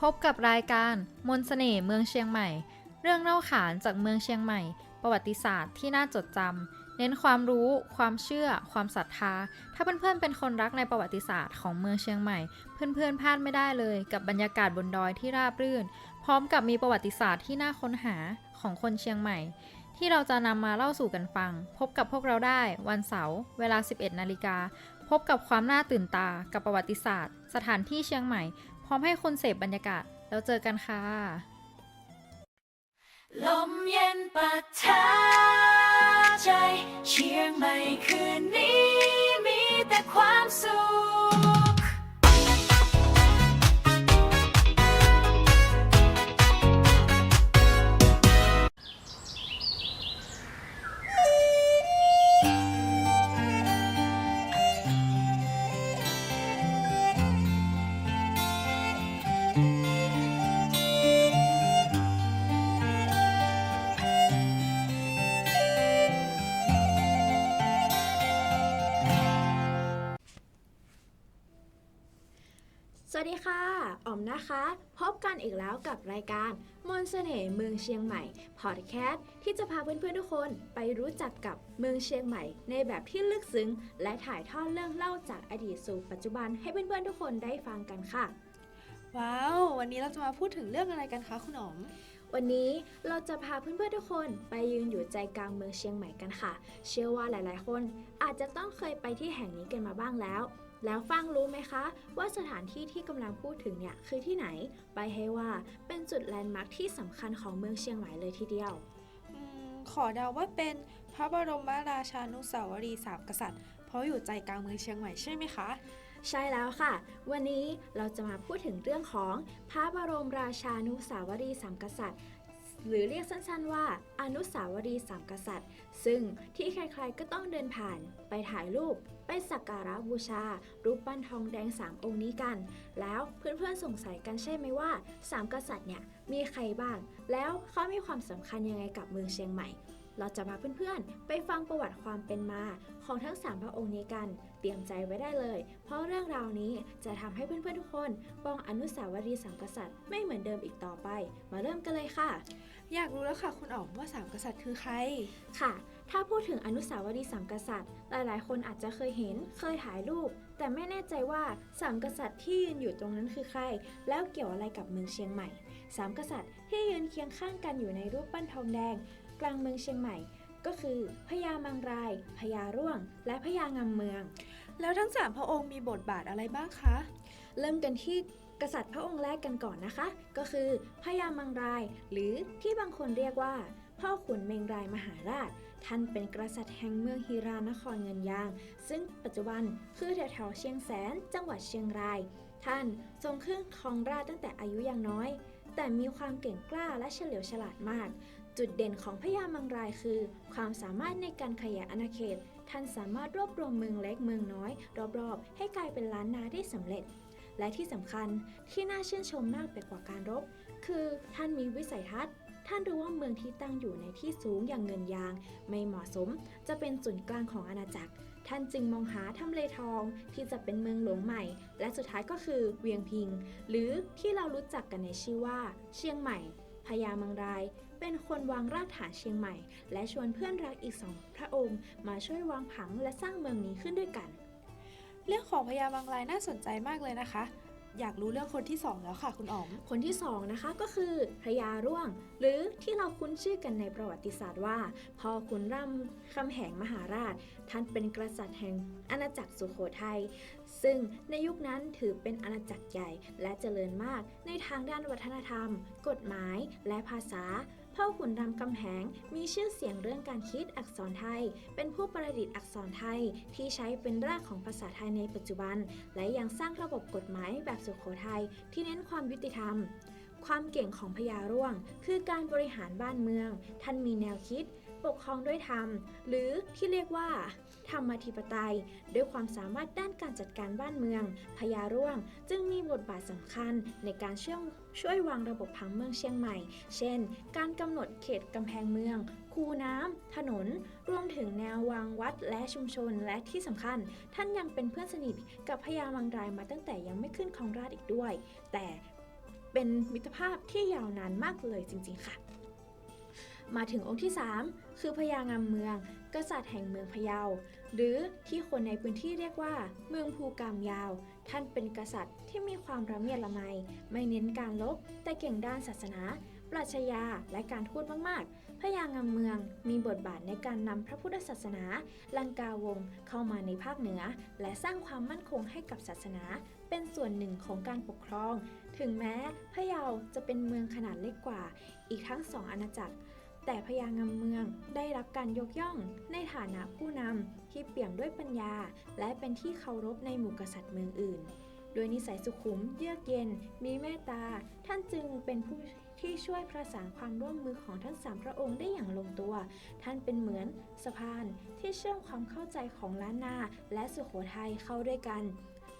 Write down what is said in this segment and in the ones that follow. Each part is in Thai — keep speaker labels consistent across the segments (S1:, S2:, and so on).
S1: พบกับรายการมนต์เสน่ห์เมืองเชียงใหม่ เรื่องเล่าขานจากเมืองเชียงใหม่ ประวัติศาสตร์ที่น่าจดจำเน้นความรู้ ความเชื่อ ความศรัทธา ถ้าเพื่อนๆเป็นคนรักในประวัติศาสตร์ของเมืองเชียงใหม่ เพื่อนๆพลาดไม่ได้เลยกับบรรยากาศบนดอยที่ราบรื่น พร้อมกับมีประวัติศาสตร์ที่น่าค้นหาของคนเชียงใหม่ ที่เราจะนำมาเล่าสู่กันฟัง พบกับพวกเราได้วันเสาร์เวลา 11นาฬิกาพบกับความน่าตื่นตากับประวัติศาสตร์ สถานที่เชียงใหม่ ร้อมให้คนเสพบรรยากาศ แล้วเจอกันค่ะ
S2: ลมเย็นปะทะใจ เชียงใหม่คืนนี้มีแต่ความสุข
S3: อ๋อมนะคะ พบกันอีกแล้วกับรายการมนต์เสน่ห์เมืองเชียงใหม่พอดแคสต์ที่จะพาเพื่อนๆทุกคนไปรู้จักกับเมืองเชียงใหม่ ในแบบที่ลึกซึ้ง และถ่ายทอดเรื่องเล่าจากอดีตสู่ปัจจุบันให้เพื่อนๆทุกคนได้ฟังกันค่ะ
S4: ว้าว วันนี้เราจะมาพูดถึงเรื่องอะไรกันคะคุณอ๋อม
S3: วันนี้เราจะพาเพื่อนๆทุกคนไปยืนอยู่ใจกลางเมืองเชียงใหม่กันค่ะ เชื่อว่าหลายๆ คนอาจจะต้องเคยไปที่แห่งนี้กันมาบ้างแล้ว แล้วฟังรู้ไหมคะ ว่าสถานที่ที่กำลังพูดถึงเนี่ยคือที่ไหน ไปให้ว่าเป็นจุดแลนด์มาร์คที่สำคัญของเมืองเชียงใหม่เลยทีเดียว
S4: อืมขอเดาว่าเป็นพระบรมราชานุสาวรีย์สามกษัตริย์ เพราะอยู่ใจกลางเมืองเชียงใหม่ใช่ไหมคะ
S3: ใช่แล้วค่ะ วันนี้เราจะมาพูดถึงเรื่องของพระบรมราชานุสาวรีย์สามกษัตริย์ หรือเรียกสั้นๆว่าอนุสาวรีย์สามกษัตริย์ ซึ่งที่ใครๆก็ต้องเดินผ่าน ไปถ่ายรูป ไปสักการะบูชา รูปปั้นทองแดงสามองค์นี้กัน แล้วเพื่อนๆสงสัยกันใช่ไหมว่าสามกษัตริย์เนี่ยมีใครบ้าง แล้วเขามีความสำคัญยังไงกับเมืองเชียงใหม่ เราจะพาเพื่อนๆ ไปฟังประวัติความเป็นมา ของทั้งสามพระองค์นี้กัน เตรียมใจไว้ได้เลย เพราะเรื่องราวนี้จะทำให้เพื่อนๆทุกคนปองอนุสาวรีย์สามกษัตริย์ไม่เหมือนเดิมอีกต่อไป มาเริ่มกันเลยค่ะ
S4: อยากรู้แล้วค่ะคุณอ๋อมว่าสามกษัตริย์คือใคร
S3: ค่ะ ถ้าพูดถึงอนุสาวรีย์สามกษัตริย์ หลายๆ คนอาจจะเคยเห็น เคยถ่ายรูป แต่ไม่แน่ใจว่าสามกษัตริย์ที่ยืนอยู่ตรงนั้นคือใคร แล้วเกี่ยวอะไรกับเมืองเชียงใหม่สามกษัตริย์ที่ยืนเคียงข้างกันอยู่ในรูปปั้นทองแดง กลางเมืองเชียงใหม่ ก็คือพญามังรายพญาร่วง และพญางามเมือง
S4: แล้วทั้งสามพระองค์มีบทบาทอะไรบ้างคะ
S3: เริ่มกันที่กษัตริย์พระองค์แรกกันก่อนนะคะ ก็คือพญามังราย หรือที่บางคนเรียกว่า พ่อขุนเมงรายมหาราช ท่านเป็นกษัตริย์แห่งเมืองฮิรานครเงินยาง ซึ่งปัจจุบันคือแถวๆเชียงแสน จังหวัดเชียงราย ท่านทรงขึ้นครองราชย์ตั้งแต่อายุยังน้อย แต่มีความเก่งกล้าและเฉลียวฉลาดมาก จุดเด่นของพญามังรายคือ ความสามารถในการขยายอาณาเขต ท่านสามารถรวบรวมเมืองเล็กเมืองน้อย รอบๆ ให้กลายเป็นล้านนาได้สำเร็จ และที่สำคัญที่น่าชื่นชมมากไปกว่าการรบ คือท่านมีวิสัยทัศน์ ท่านรู้ว่าเมืองที่ตั้งอยู่ในที่สูงอย่างเงินยาง ไม่เหมาะสม จะเป็นศูนย์กลางของอาณาจักร ท่านจึงมองหาทำเลทองที่จะเป็นเมืองหลวงใหม่ และสุดท้ายก็คือเวียงพิง หรือที่เรารู้จักกันในชื่อว่า เชียงใหม่ พญามังราย เป็นคนวางรากฐานเชียงใหม่ และชวนเพื่อนรักอีกสองพระองค์ มาช่วยวางผังและสร้างเมืองนี้ขึ้นด้วยกัน
S4: เรื่องของพญามังรายน่าสนใจมากเลยนะคะ อยากรู้เรื่องคนที่สองแล้วค่ะคุณอ๋อม
S3: คนที่สองนะคะก็คือพญาร่วง หรือที่เราคุ้นชื่อกันในประวัติศาสตร์ว่าพ่อขุนรามคำแหงมหาราช ท่านเป็นกษัตริย์แห่งอาณาจักรสุโขทัย ซึ่งในยุคนั้นถือเป็นอาณาจักรใหญ่และเจริญมากในทางด้านวัฒนธรรม กฎหมาย และภาษาพ่อขุนรามคำแหงมีชื่อเสียงเรื่องการคิดอักษรไทย เป็นผู้ประดิษฐ์อักษรไทยที่ใช้เป็นรากของภาษาไทยในปัจจุบัน และยังสร้างระบบกฎหมายแบบสุโขทัยที่เน้นความยุติธรรม ความเก่งของพญาร่วง คือการบริหารบ้านเมือง ท่านมีแนวคิด ปกครองด้วยธรรม หรือที่เรียกว่า ธรรมธิปไตย ด้วยความสามารถด้านการจัดการบ้านเมือง พญาร่วง จึงมีบทบาทสำคัญในการช่วยช่วยวางระบบผังเมืองเชียงใหม่ เช่น การกำหนดเขตกำแพงเมือง คูน้ำ ถนน รวมถึงแนววางวัดและชุมชน และที่สำคัญ ท่านยังเป็นเพื่อนสนิทกับพญามังรายมาตั้งแต่ยังไม่ขึ้นครองราชย์อีกด้วย แต่เป็นมิตรภาพที่ยาวนานมากเลยจริง ๆ ค่ะ มาถึงองค์ที่ 3 คือพญางามเมือง กษัตริย์แห่งเมืองพะเยา หรือที่คนในพื้นที่เรียกว่า เมืองภูกามยาว ท่านเป็นกษัตริย์ที่มีความระเมียดละไม ไม่เน้นการลบ แต่เก่งด้านศาสนา ปรัชญาและการพูดมากๆ พญางามเมืองมีบทบาทในการนำพระพุทธศาสนา ลังกาวงเข้ามาในภาคเหนือ และสร้างความมั่นคงให้กับศาสนา เป็นส่วนหนึ่งของการปกครอง ถึงแม้พะเยาจะเป็นเมืองขนาดเล็กกว่า อีกทั้งสองอาณาจักร แต่พญางาเมืองได้รับการยกย่องในฐานะผู้นำที่เปี่ยมด้วยปัญญา และเป็นที่เคารพในหมู่กษัตริย์เมืองอื่น โดยนิสัยสุขุม เยือกเย็น มีเมตตา ท่านจึงเป็นผู้ที่ช่วยประสานความร่วมมือของทั้งสามพระองค์ได้อย่างลงตัว ท่านเป็นเหมือนสะพานที่เชื่อมความเข้าใจของล้านนาและสุโขทัยเข้าด้วยกัน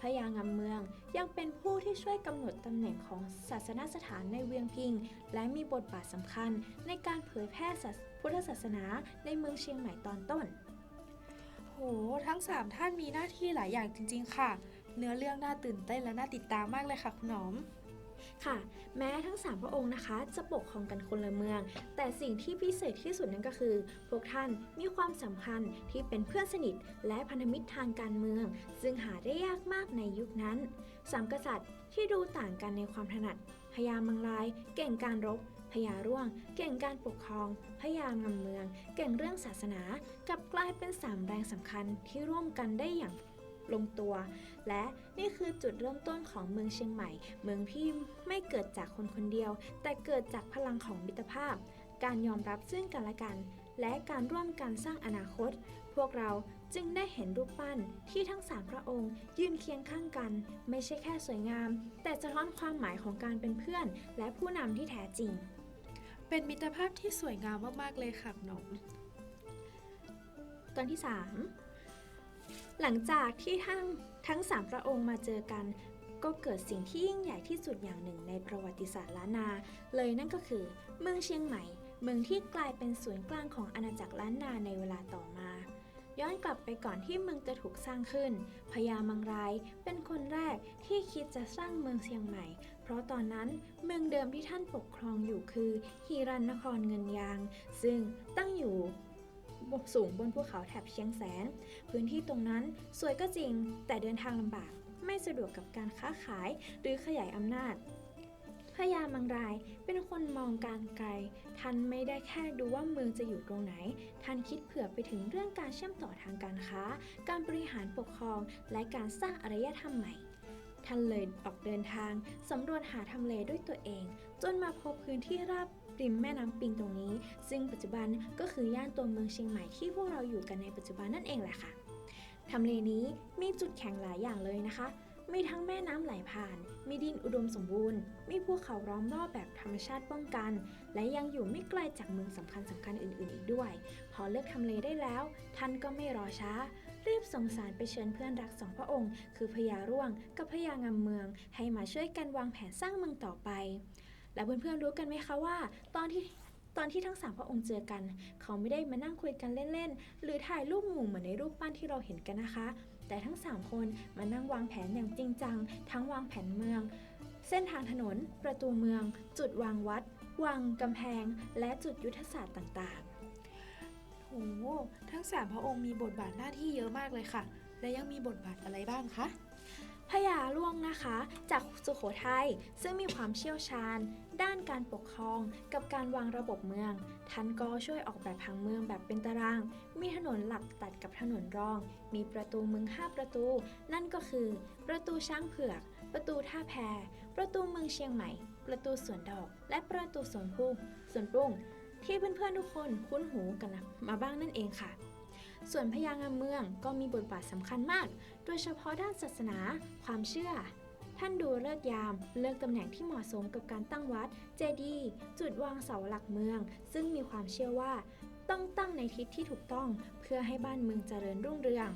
S3: พยางามเมือง ยังเป็นผู้ที่ช่วยกำหนดตำแหน่งของศาสนสถานในเวียงพิง และมีบทบาทสำคัญในการเผยแพร่พุทธศาสนาในเมืองเชียงใหม่ตอนต้น
S4: โห ทั้ง 3 ท่านมีหน้าที่หลายอย่างจริง ๆ ค่ะ เนื้อเรื่องน่าตื่นเต้นและน่าติดตามมากเลยค่ะคุณหนอม
S3: ค่ะ แม้ทั้ง 3 พระองค์นะคะ จะปกครองกันคนละเมือง แต่สิ่งที่พิเศษที่สุดนั่นก็คือ พวกท่านมีความสัมพันธ์ที่เป็นเพื่อนสนิท และพันธมิตรทางการเมือง ซึ่งหาได้ยากมากในยุคนั้นสามกษัตริย์ที่ดูต่างกันในความถนัดพญามังราย เก่งการรบพญาร่วง เก่งการปกครองพญางำเมือง เก่งเรื่องศาสนากลับกลายเป็นสามแรงสำคัญที่ร่วมกันได้อย่าง ลงตัว และนี่คือจุดเริ่มต้นของเมืองเชียงใหม่ เมืองที่ไม่เกิดจากคนคนเดียว แต่เกิดจากพลังของมิตรภาพ การยอมรับซึ่งกันและกัน และการร่วมกันสร้างอนาคต พวกเราจึงได้เห็นรูปปั้นที่ทั้งสามพระองค์ยืนเคียงข้างกัน ไม่ใช่แค่สวยงาม แต่สะท้อนความหมายของการเป็นเพื่อน และผู้นำที่แท้จริง
S4: เป็นมิตรภาพที่สวยงามมากๆเลยค่ะคุณหนอม
S3: ตอนที่ 3 หลังจากที่ทั้งทั้ง3พระองค์มาเจอกัน ก็เกิดสิ่งที่ยิ่งใหญ่ที่สุดอย่างหนึ่งในประวัติศาสตร์ล้านนา เลยนั่นก็คือเมืองเชียงใหม่ เมืองที่กลายเป็นศูนย์กลางของอาณาจักรล้านนาในเวลาต่อมา ย้อนกลับไปก่อนที่เมืองจะถูกสร้างขึ้นพญามังรายเป็นคนแรกที่คิดจะสร้างเมืองเชียงใหม่ เพราะตอนนั้นเมืองเดิมที่ท่านปกครองอยู่คือฮีรันนครเงินยาง ซึ่งตั้งอยู่ สูงบนภูเขาแถบเชียงแสน พื้นที่ตรงนั้นสวยก็จริง แต่เดินทางลำบาก ไม่สะดวกกับการค้าขายหรือขยายอำนาจพญามังรายเป็นคนมองการไกล ท่านไม่ได้แค่ดูว่าเมืองจะอยู่ตรงไหน ท่านคิดเผื่อไปถึงเรื่องการเชื่อมต่อทางการค้า การบริหารปกครอง และการสร้างอารยธรรมใหม่ ท่านเลยออกเดินทางสำรวจหาทำเลด้วยตัวเอง จนมาพบพื้นที่ราบ ริมแม่น้ำปิงตรงนี้ ซึ่งปัจจุบันก็คือย่านตัวเมืองเชียงใหม่ที่พวกเราอยู่กันในปัจจุบันนั่นเองแหละค่ะทำเลนี้มีจุดแข็งหลายอย่างเลยนะคะ มีทั้งแม่น้ำไหลผ่าน มีดินอุดมสมบูรณ์ มีภูเขาล้อมรอบแบบธรรมชาติป้องกัน และยังอยู่ไม่ไกลจากเมืองสำคัญสำคัญอื่น ๆ อีกด้วย พอเลือกทำเลได้แล้ว ท่านก็ไม่รอช้า รีบส่งสารไปเชิญเพื่อนรักสองพระองค์ คือพญาร่วงกับพญางามเมือง ให้มาช่วยกันวางแผนสร้างเมืองต่อไป แล้วเพื่อนๆรู้กันไหมคะว่า ตอนที่ตอนที่ทั้งสามพระองค์เจอกัน เขาไม่ได้มานั่งคุยกันเล่นๆ หรือถ่ายรูปหมู่เหมือนในรูปปั้นที่เราเห็นกันนะคะ แต่ทั้ง 3 คนมานั่งวางแผนอย่างจริงจัง ทั้งวางแผนเมือง เส้นทางถนน ประตูเมือง จุดวางวัด วังกำแพง และจุดยุทธศาสตร์ต่างๆ
S4: โหทั้ง 3 พระองค์มีบทบาทหน้าที่เยอะมากเลยค่ะ และยังมีบทบาทอะไรบ้างคะ
S3: พญาล่วงนะคะ จากสุโขทัยซึ่งมีความเชี่ยวชาญ ด้านการปกครองกับการวางระบบเมือง ท่านก็ช่วยออกแบบผังเมืองแบบเป็นตาราง มีถนนหลักตัดกับถนนรอง มีประตูเมือง 5 ประตู นั่นก็คือ ประตูช้างเผือก ประตูท่าแพ ประตูเมืองเชียงใหม่ ประตูสวนดอก และประตูสวนพุ่งสวนปรุงที่เพื่อนๆทุกคนคุ้นหูกันมาบ้างนั่นเองค่ะ ส่วนพญางามเมืองก็มีบทบาทสำคัญมาก โดยเฉพาะด้านศาสนา ความเชื่อ ท่านดูเลิกยาม เลือกตำแหน่งที่เหมาะสมกับการตั้งวัด เจดีย์จุดวางเสาหลักเมือง ซึ่งมีความเชื่อว่า ต้องตั้งในทิศที่ถูกต้อง เพื่อให้บ้านเมืองเจริญรุ่งเรือง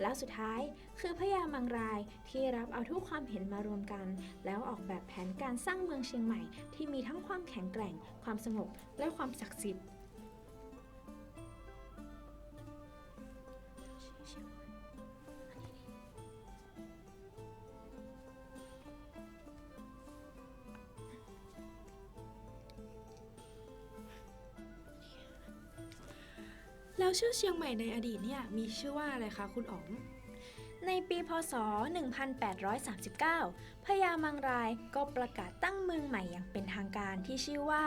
S3: แล้วสุดท้ายคือพญามังรายที่รับเอาทุกความเห็นมารวมกัน แล้วออกแบบแผนการสร้างเมืองเชียงใหม่ ที่มีทั้งความแข็งแกร่ง ความสงบและความศักดิ์สิทธิ์
S4: แล้วชื่อเชียงใหม่ในอดีตเนี่ยมีชื่อว่าอะไรคะคุณอ๋อม
S3: ในปีพศ 1839 พญามังรายก็ประกาศตั้งเมืองใหม่อย่างเป็นทางการที่ชื่อว่า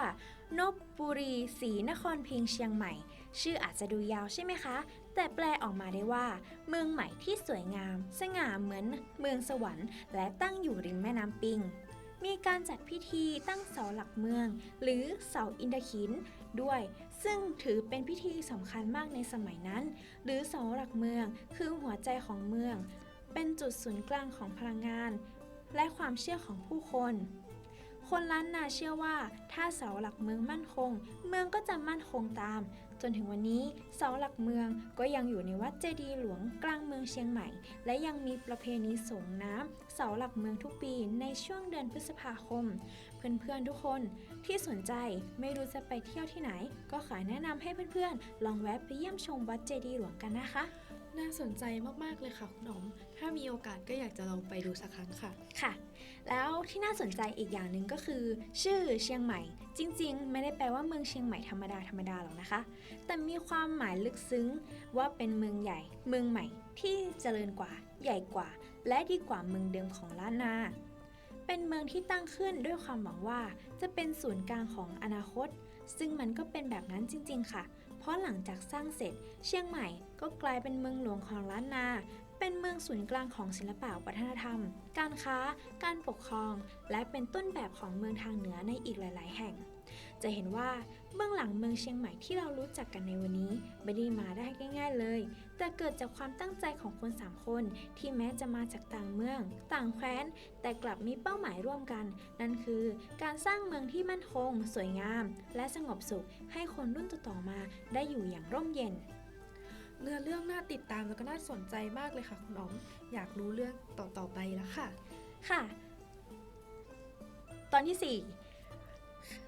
S3: นบบุรีศรีนครพิงเชียงใหม่ ชื่ออาจจะดูยาวใช่ไหมคะ แต่แปลออกมาได้ว่า เมืองใหม่ที่สวยงาม สง่าเหมือนเมืองสวรรค์ และตั้งอยู่ริมแม่น้ำปิงมีการจัดพิธีตั้งเสาหลักเมือง หรือเสาอินทขิน ด้วย ซึ่งถือเป็นพิธีสำคัญมากในสมัยนั้น หรือเสาหลักเมืองคือหัวใจของเมือง เป็นจุดศูนย์กลางของพลังงาน และความเชื่อของผู้คน คนล้านนาเชื่อว่า ถ้าเสาหลักเมืองมั่นคง เมืองก็จะมั่นคงตาม จนถึงวันนี้เสาหลักเมืองก็ยังอยู่ในวัดเจดีย์หลวงกลางเมืองเชียงใหม่ และยังมีประเพณีส่งน้ำเสาหลักเมืองทุกปีในช่วงเดือนพฤษภาคม เพื่อนๆทุกคนที่สนใจไม่รู้จะไปเที่ยวที่ไหน ก็ขอแนะนำให้เพื่อนๆ ลองแวะไปเยี่ยมชมวัดเจดีย์หลวงกันนะคะ
S4: น่าสนใจมากๆเลยค่ะคุณอ๋อม ถ้ามีโอกาสก็อยากจะลองไปดูสักครั้งค่ะ
S3: ค่ะ แล้วที่น่าสนใจอีกอย่างหนึ่งก็คือ ชื่อเชียงใหม่ จริงๆ ไม่ได้แปลว่าเมืองเชียงใหม่ธรรมดาธรรมดาหรอกนะคะ แต่มีความหมายลึกซึ้งว่าเป็นเมืองใหญ่ เมืองใหม่ที่เจริญกว่า ใหญ่กว่า และดีกว่าเมืองเดิมของล้านนา เป็นเมืองที่ตั้งขึ้นด้วยความหวังว่าจะเป็นศูนย์กลางของอนาคต ซึ่งมันก็เป็นแบบนั้นจริง ๆ ค่ะ เพราะหลังจากสร้างเสร็จ เชียงใหม่ก็กลายเป็นเมืองหลวงของล้านนา เป็นเมืองศูนย์กลางของศิลปะวัฒนธรรม การค้า การปกครอง และเป็นต้นแบบของเมืองทางเหนือในอีกหลาย ๆ แห่ง จะเห็นว่าเบื้องหลังเมืองเชียงใหม่ที่เรารู้จักกันในวันนี้ไม่ได้มาได้ง่ายๆเลย แต่เกิดจากความตั้งใจของคนสามคน ที่แม้จะมาจากต่างเมือง ต่างแคว้น แต่กลับมีเป้าหมายร่วมกัน นั่นคือการสร้างเมืองที่มั่นคง สวยงาม และสงบสุข ให้คนรุ่นต่อๆมาได้อยู่อย่างร่มเย็น
S4: เนื้อเรื่องน่าติดตามแล้วก็น่าสนใจมากเลยค่ะคุณอ๋อม อยากรู้เรื่องต่อๆไปแล้วค่ะ
S3: ค่ะ ตอนที่ 4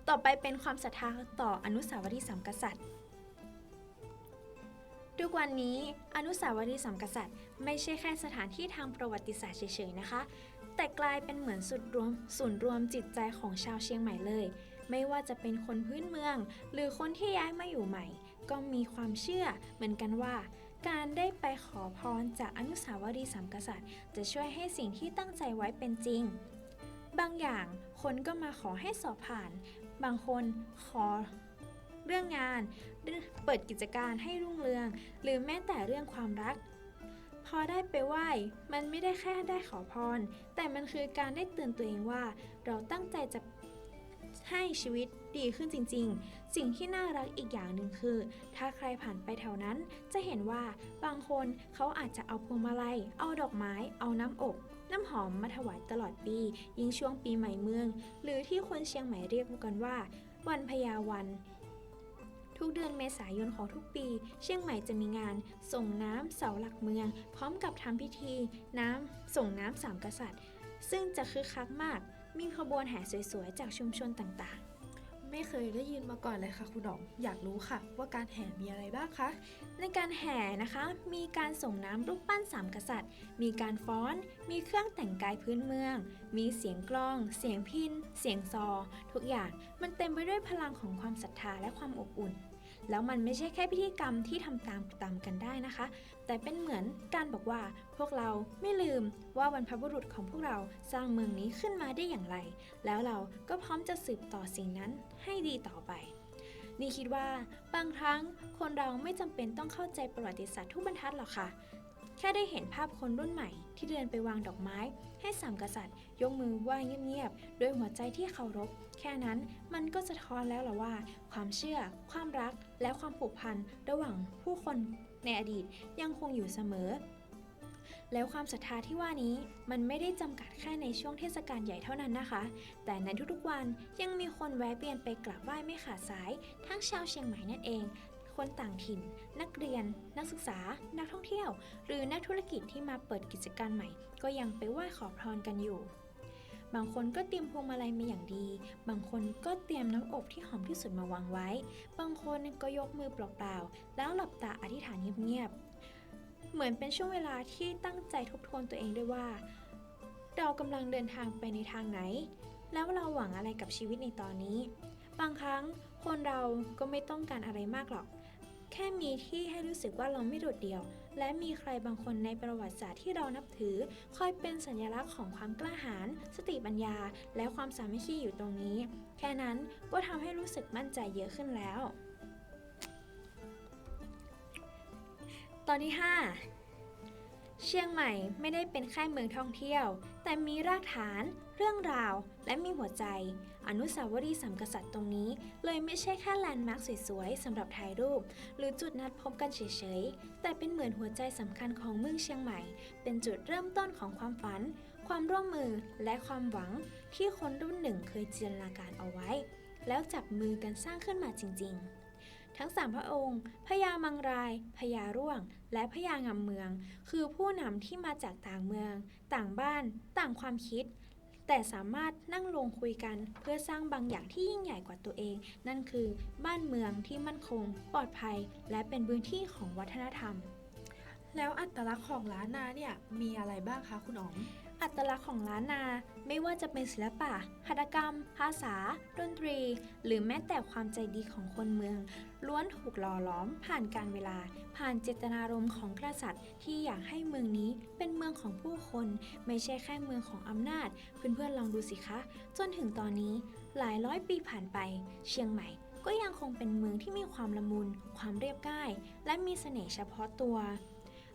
S3: ต่อไปเป็นความศรัทธาต่ออนุสาวรีย์สามกษัตริย์ ทุกวันนี้อนุสาวรีย์สามกษัตริย์ ไม่ใช่แค่สถานที่ทางประวัติศาสตร์เฉยๆนะคะ แต่กลายเป็นเหมือนสุดรวมศูนย์รวมจิตใจของชาวเชียงใหม่เลย ไม่ว่าจะเป็นคนพื้นเมือง หรือคนที่ย้ายมาอยู่ใหม่ ก็มีความเชื่อเหมือนกันว่าการได้ไปขอพรจากอนุสาวรีย์สามกษัตริย์ จะช่วยให้สิ่งที่ตั้งใจไว้เป็นจริง บางอย่างคนก็มาขอให้สอบผ่าน บางคนขอเรื่องงาน เปิดกิจการให้รุ่งเรือง หรือแม้แต่เรื่องความรัก พอได้ไปไหว้ มันไม่ได้แค่ได้ขอพร แต่มันคือการได้เตือนตัวเองว่า เราตั้งใจจะให้ชีวิตดีขึ้นจริง ๆ สิ่งที่น่ารักอีกอย่างหนึ่งคือ ถ้าใครผ่านไปแถวนั้น จะเห็นว่าบางคนเขาอาจจะเอาพวงมาลัย เอาดอกไม้ เอาน้ำอบ น้ำหอมมาถวายตลอดปี ยิ่งช่วงปีใหม่เมือง หรือที่คนเชียงใหม่เรียกกันว่า วันพญาวัน ทุกเดือนเมษายนของทุกปี เชียงใหม่จะมีงาน ส่งน้ำเสาหลักเมือง พร้อมกับทำพิธี น้ำส่งน้ำสามกษัตริย์ ซึ่งจะคึกคักมาก มีขบวนแห่สวยๆ จากชุมชนต่างๆ
S4: ไม่เคยได้ยินมาก่อนเลยค่ะคุณดอมอยากรู้ค่ะ ว่าการแห่มีอะไรบ้างคะ
S3: ในการแห่นะคะ มีการส่งน้ำรูปปั้นสามกษัตริย์ มีการฟ้อน มีเครื่องแต่งกายพื้นเมือง มีเสียงกลอง เสียงพิน เสียงซอ ทุกอย่างมันเต็มไปด้วยพลังของความศรัทธาและความอบอุ่น แล้วมันไม่ใช่แค่พิธีกรรมที่ทำตามตามกันได้นะคะ แต่เป็นเหมือนการบอกว่าพวกเราไม่ลืมว่าบรรพบุรุษของพวกเราสร้างเมืองนี้ขึ้นมาได้อย่างไร แล้วเราก็พร้อมจะสืบต่อสิ่งนั้นให้ดีต่อไปนี่คิดว่าบางครั้งคนเราไม่จำเป็นต้องเข้าใจประวัติศาสตร์ทุกบรรทัดหรอกค่ะ แค่ได้เห็นภาพคนรุ่นใหม่ ที่เดินไปวางดอกไม้ ให้สามกษัตริย์ ยกมือไหว้เงียบๆด้วยหัวใจที่เคารพ แค่นั้นมันก็สะท้อนแล้วล่ะว่า ความเชื่อ ความรัก และความผูกพันระหว่างผู้คนในอดีตยังคงอยู่เสมอ แล้วความศรัทธาที่ว่านี้มันไม่ได้จำกัดแค่ในช่วงเทศกาลใหญ่เท่านั้นนะคะ แต่ในทุกๆวันยังมีคนแวะเวียนไปกราบไหว้ไม่ขาดสาย ทั้งชาวเชียงใหม่นั่นเอง คนต่างถิ่น นักเรียน นักศึกษา นักท่องเที่ยว หรือนักธุรกิจที่มาเปิดกิจการใหม่ ก็ยังไปไหว้ขอพรกันอยู่ บางคนก็เตรียมพวงมาลัยมาอย่างดี บางคนก็เตรียมน้ำอบที่หอมที่สุดมาวางไว้ บางคนก็ยกมือเปล่าๆ แล้วหลับตาอธิษฐานเงียบๆ เหมือนเป็นช่วงเวลาที่ตั้งใจทบทวนตัวเองด้วยว่า เรากำลังเดินทางไปในทางไหน แล้วเราหวังอะไรกับชีวิตในตอนนี้บางครั้งคนเราก็ไม่ต้องการอะไรมากหรอก แค่มีที่ให้รู้สึกว่าเราไม่โดดเดี่ยว และมีใครบางคนในประวัติศาสตร์ที่เรานับถือ คอยเป็นสัญลักษณ์ของความกล้าหาญสติปัญญา และความสามัคคีอยู่ตรงนี้ แค่นั้นก็ทำให้รู้สึกมั่นใจเยอะขึ้นแล้ว ตอนที่ 5 เชียงใหม่ไม่ได้เป็นแค่เมืองท่องเที่ยว แต่มีรากฐาน เรื่องราวและมีหัวใจ อนุสาวรีย์สามกษัตริย์ตรงนี้ เลยไม่ใช่แค่แลนด์มาร์คสวยๆสำหรับถ่ายรูป หรือจุดนัดพบกันเฉยๆ แต่เป็นเหมือนหัวใจสำคัญของเมืองเชียงใหม่ เป็นจุดเริ่มต้นของความฝัน ความร่วมมือและความหวังที่คนรุ่นหนึ่งเคยจินตนาการเอาไว้ แล้วจับมือกันสร้างขึ้นมาจริง ๆทั้งสามพระองค์ พญามังราย พญาร่วง และพญางำเมือง คือผู้นำที่มาจากต่างเมือง ต่างบ้าน ต่างความคิด แต่สามารถนั่งลงคุยกัน เพื่อสร้างบางอย่างที่ยิ่งใหญ่กว่าตัวเอง นั่นคือ บ้านเมืองที่มั่นคง ปลอดภัย และเป็นพื้นที่ของวัฒนธรรม
S4: แล้วอัตลักษณ์ของล้านนาเนี่ยมีอะไรบ้างคะคุณอ๋อม
S3: อัตลักษณ์ของล้านนาไม่ว่าจะเป็นศิลปะหัตถกรรม ภาษา ดนตรี หรือแม้แต่ความใจดีของคนเมือง ล้วนถูกหล่อหลอมผ่านการเวลา ผ่านเจตนารมณ์ของกษัตริย์ ที่อยากให้เมืองนี้เป็นเมืองของผู้คน ไม่ใช่แค่เมืองของอำนาจ เพื่อนๆลองดูสิคะ จนถึงตอนนี้หลายร้อยปีผ่านไป เชียงใหม่ก็ยังคงเป็นเมืองที่มีความละมุน ความเรียบง่าย และมีเสน่ห์เฉพาะตัว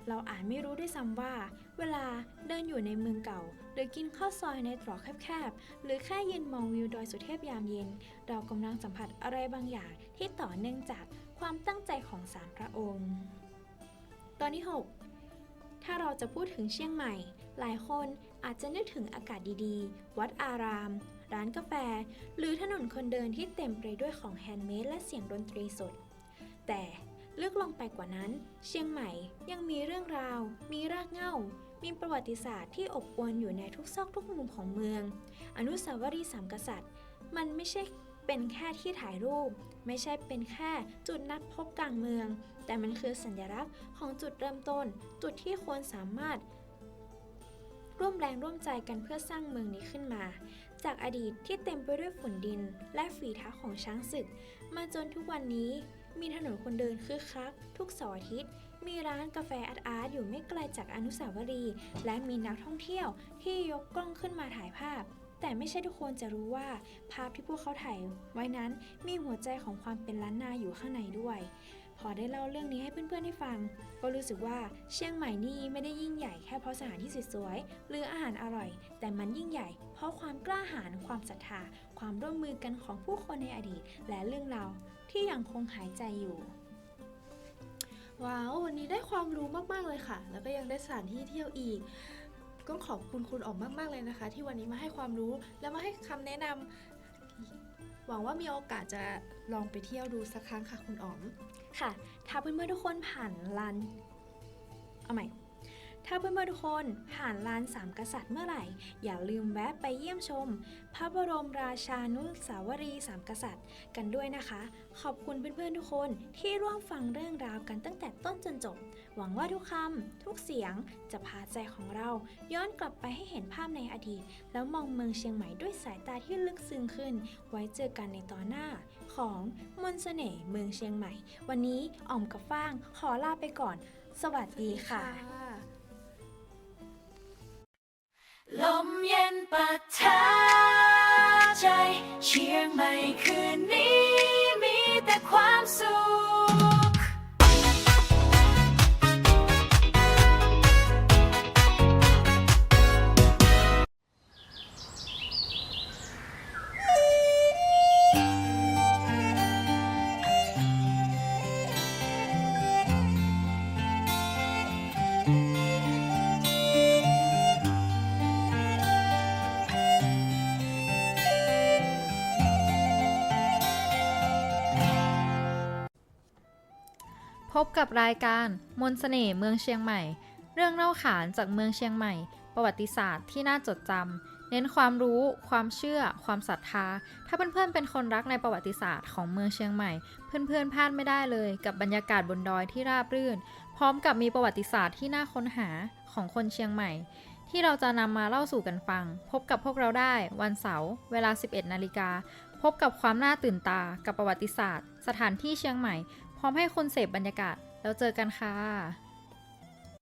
S3: เราอาจไม่รู้ด้วยซ้ำว่า เวลาเดินอยู่ในเมืองเก่า หรือกินข้าวซอยในตรอกแคบๆ หรือแค่ยืนมองวิวดอยสุเทพยามเย็น เรากำลังสัมผัสอะไรบางอย่าง ที่ต่อเนื่องจากความตั้งใจของสามพระองค์ ตอนที่ 6 ถ้าเราจะพูดถึงเชียงใหม่ หลายคนอาจจะนึกถึงอากาศดีๆ วัดอาราม ร้านกาแฟ หรือถนนคนเดินที่เต็มไปด้วยของแฮนด์เมดและเสียงดนตรีสด แต่ลึกลงไปกว่านั้น เชียงใหม่ยังมีเรื่องราว มีรากเหง้า มีประวัติศาสตร์ที่อบอวลอยู่ในทุกซอกทุกมุมของเมือง อนุสาวรีย์สามกษัตริย์ มันไม่ใช่เป็นแค่ที่ถ่ายรูป ไม่ใช่เป็นแค่จุดนัดพบกลางเมือง แต่มันคือสัญลักษณ์ของจุดเริ่มต้น จุดที่ควรสามารถ ร่วมแรงร่วมใจกันเพื่อสร้างเมืองนี้ขึ้นมา จากอดีตที่เต็มไปด้วยฝุ่นดิน และฝีเท้าของช้างศึก มาจนทุกวันนี้มีถนนคนเดินคึกคัก ทุกเสาร์อาทิตย์ มีร้านกาแฟอาร์ตอาร์ตอยู่ไม่ไกลจากอนุสาวรีย์และมีนักท่องเที่ยวที่ยกกล้องขึ้นมาถ่ายภาพ แต่ไม่ใช่ทุกคนจะรู้ว่าภาพที่พวกเขาถ่ายไว้นั้นมีหัวใจของความเป็นล้านนาอยู่ข้างในด้วย พอได้เล่าเรื่องนี้ให้เพื่อนๆได้ฟัง ก็รู้สึกว่าเชียงใหม่นี่ไม่ได้ยิ่งใหญ่แค่เพราะสถานที่สวยๆหรืออาหารอร่อย แต่มันยิ่งใหญ่ เพราะความกล้าหาญความศรัทธา ความร่วมมือกันของผู้คนในอดีต และเรื่องราวที่ยังคงหายใจอยู่
S4: ว้าว วันนี้ได้ความรู้มาก ๆ เลยค่ะ แล้วก็ยังได้สถานที่เที่ยวอีก ก็ขอบคุณคุณออมมาก ๆ เลยนะคะ ที่วันนี้มาให้ความรู้และมาให้คำแนะนำหวังว่ามีโอกาสจะลองไปเที่ยวดูสักครั้งค่ะคุณอ๋อม
S3: ค่ะ ถ้าเพื่อนๆทุกคนผ่านลานเอาใหม่ถ้าเพื่อนๆทุกคนผ่านลานสามกษัตริย์เมื่อไหร่ อย่าลืมแวะไปเยี่ยมชม พระบรมราชานุสาวรีย์สามกษัตริย์ กันด้วยนะคะ ขอบคุณเพื่อนๆทุกคนที่ร่วมฟังเรื่องราวกันตั้งแต่ต้นจนจบ หวังว่าทุกคำทุกเสียงจะพาใจของเราย้อนกลับไปให้เห็นภาพในอดีต แล้วมองเมืองเชียงใหม่ด้วยสายตาที่ลึกซึ้งขึ้น ไว้เจอกันในตอนหน้า ของมนต์เสน่ห์เมืองเชียงใหม่ วันนี้อ่อมกับฟ้างขอลาไปก่อน สวัสดีค่ะ
S2: ลมเย็นปะทะใจ เชียงใหม่คืนนี้มีแต่ความสุข
S1: พบกับรายการมนต์เสน่ห์เมืองเชียงใหม่ เรื่องเล่าขานจากเมืองเชียงใหม่ ประวัติศาสตร์ที่น่าจดจำเน้นความรู้ ความเชื่อ ความศรัทธา ถ้าเพื่อนๆเป็นคนรักในประวัติศาสตร์ของเมืองเชียงใหม่ เพื่อนๆพลาดไม่ได้เลยกับบรรยากาศบนดอยที่ราบรื่น พร้อมกับมีประวัติศาสตร์ที่น่าค้นหาของคนเชียงใหม่ ที่เราจะนำมาเล่าสู่กันฟัง พบกับพวกเราได้วันเสาร์เวลา 11 นาฬิกาพบกับความน่าตื่นตากับประวัติศาสตร์ สถานที่เชียงใหม่ ร้อมพร้อมให้คนเสพบรรยากาศ แล้วเจอกันค่ะ